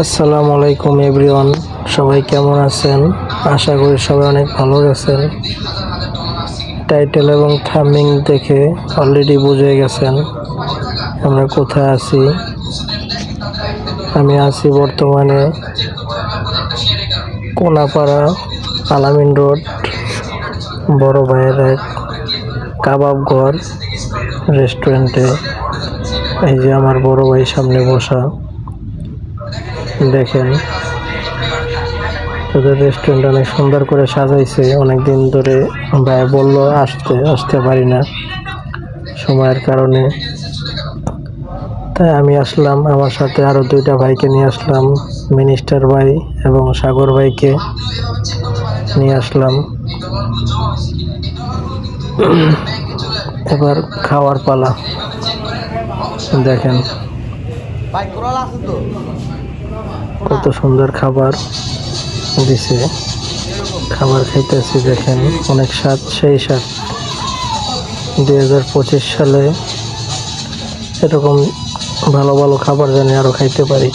আসসালামু আলাইকুম এভরিওয়ান, সবাই কেমন আছেন? আশা করি সবাই অনেক ভালো আছেন। টাইটেল এবং থামিং দেখে অলরেডি বুঝে গেছেন আমরা কোথায় আছি। আমি আছি বর্তমানে কোনাপাড়া আলামিন রোড, বড় ভাইয়ের এক কাবাব ঘর রেস্টুরেন্টে। এই যে আমার বড় ভাই সামনে বসা। দেখেন তোদের রেস্টুরেন্ট অনেক সুন্দর করে সাজাইছে। অনেক দিন ধরে ভাই বলল, আসতে আসতে পারি না সময়ের কারণে। তাই আমি আসলাম, আমার সাথে আরও দুইটা ভাইকে নিয়ে আসলাম, মিনিস্টার ভাই এবং সাগর ভাইকে নিয়ে আসলাম। এবার খাওয়ার পালা। দেখেন। ভাই আছে তো? কত সুন্দর খাবার দিছে। খাবার খাইতেছি দেখেন, অনেক স্বাদ, সেই স্বাদ। দুই হাজার পঁচিশ সালে এরকম ভালো ভালো খাবার জানি আরও খাইতে পারি।